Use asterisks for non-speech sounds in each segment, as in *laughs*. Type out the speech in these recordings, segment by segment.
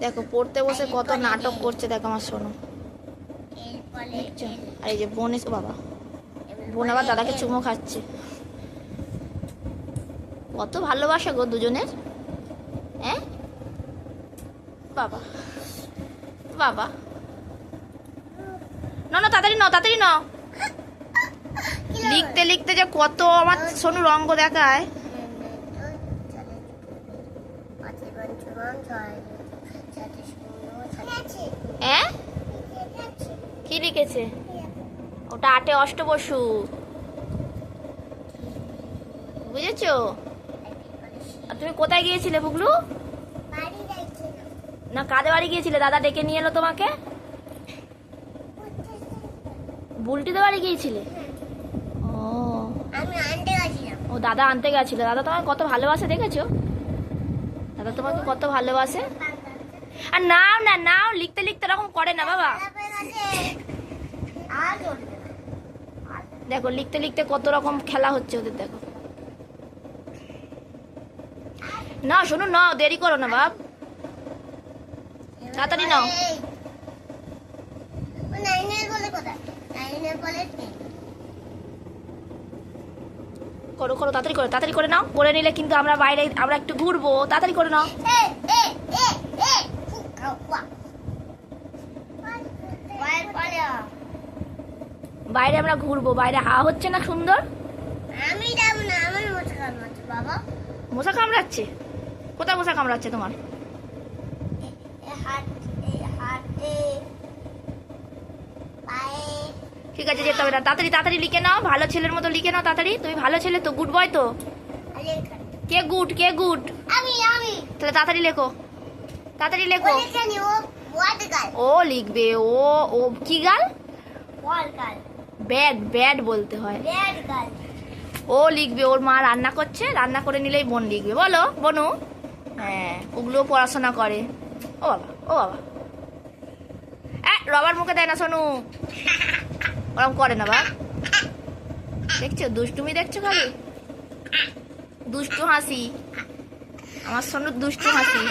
দেখো পড়তে বসে কত নাটক করছে দেখো আমার শোনো আর এই যে বোন এসে বাবা। বোন আবার দাদাকে চুমো খাচ্ছে। কত ভালোবাসা গো দুজনের। হ্যাঁ বাবা। বাবা। না না তাড়াতাড়ি নাও তাড়াতাড়ি নাও লিখতে লিখতে যে কত আমার সোনু রঙ্গ দেখায়। কি লিখেছে? ওটা আটে অষ্টবসু। বুঝেছ? তুমি কোথায় গিয়েছিলে বুগলু? না কাদের বাড়ি গিয়েছিলে? দাদা ডেকে নিয়ে এলো তোমাকে? বুলটিদের বাড়ি গিয়েছিলে? ও। আমি ও দাদা আনতে গেছিল। দাদা তোমার কত ভালোবাসে দেখেছ? দাদা তোমাকে কত ভালোবাসে? আর নাও না, নাও, লিখতে লিখতে এরকম করে না বাবা। দেখো, লিখতে লিখতে কত রকম খেলা হচ্ছে ওদের, দেখো। না, শোনো, না, দেরি করো না, বাপ। তাড়াতাড়ি নাও। এই, ও নাইনের বলে কোথায় নাইনের বলে টেন। করো করো, তাড়াতাড়ি করে তাড়াতাড়ি করে নাও। করে নিলে কিন্তু আমরা বাইরে, আমরা একটু ঘুরবো। তাড়াতাড়ি করে নাও। বাইরে আমরা ঘুরবো, বাইরে হাওয়া হচ্ছে না সুন্দর? আমি যাব না আমার মতো কামাচ্ছে বাবা মশা কামড়াচ্ছে। কোথায় মশা কামড়াচ্ছে তোমার? হাত হাত। ঠিক আছে যেতে হবে না। তাড়াতাড়ি তাড়াতাড়ি লিখে নাও ভালো ছেলের মতো লিখে নাও তাড়াতাড়ি। তুমি ভালো ছেলে তো গুড বয় তো। কে গুড কে গুড আমি আমি। তাহলে তাড়াতাড়ি লেখো। তাড়াতাড়ি লেখো। ও লিখবে ও ও কি গাল ব্যাড ব্যাড বলতে হয়। ও লিখবে ওর মা রান্না করছে রান্না করে নিলেই বোন লিখবে। বলো বনু। হ্যাঁ ওগুলো পড়াশোনা করে। ও বাবা ও বাবা। এ রবার মুখে দেয় না শোনু *laughs* ওরম করে না বা দেখছ? দুষ্টুমি দেখছ খালি? দুষ্টু হাসি। আমার সোনু দুষ্টু হাসি।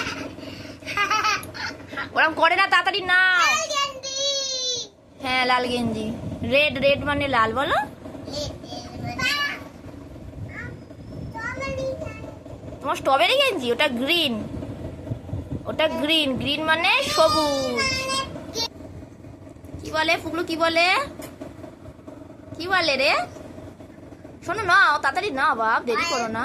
ওরম করে না, তাড়াতাড়ি না হ্যাঁ লাল গেঞ্জি। রেড রেড মানে লাল, বলো। তোমার স্ট্রবেরি গেঞ্জি? ওটা গ্রিন। ওটা গ্রিন। গ্রিন মানে সবুজ। কি বলে ফুগলু, কি বলে? কি বলে রে? শোনো না তাড়াতাড়ি না বাপ, দেরি করো না।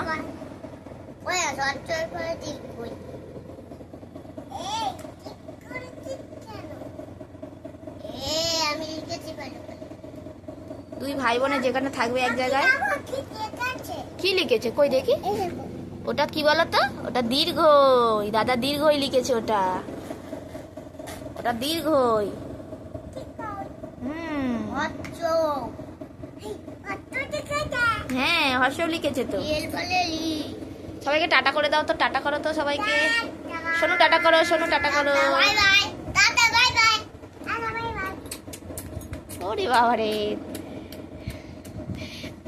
দুই ভাই বোনে যেখানে থাকবে এক জায়গায়? কি লিখেছে? কই দেখো। ওটা কি বলতো? ওটা দীর্ঘই, দাদা দীর্ঘই লিখেছে ওটা। ওটা দীর্ঘই। হুম। হ্যাঁ হর্ষও লিখেছে তো। সবাইকে টাটা করে দাও তো টাটা করো তো সবাইকে। শোনো টাটা করো শোনো টাটা করো। ওরে বাবারে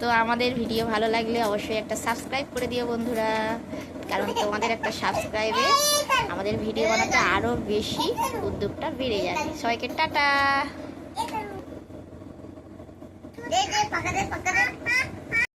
তো আমাদের ভিডিও ভালো লাগলে অবশ্যই একটা সাবস্ক্রাইব করে দিও বন্ধুরা। কারণ তোমাদের একটা সাবস্ক্রাইবে আমাদের ভিডিও বানাতে আরও বেশি উদ্যোগটা বেড়ে যাবে। সবাইকে টাটা। পাকা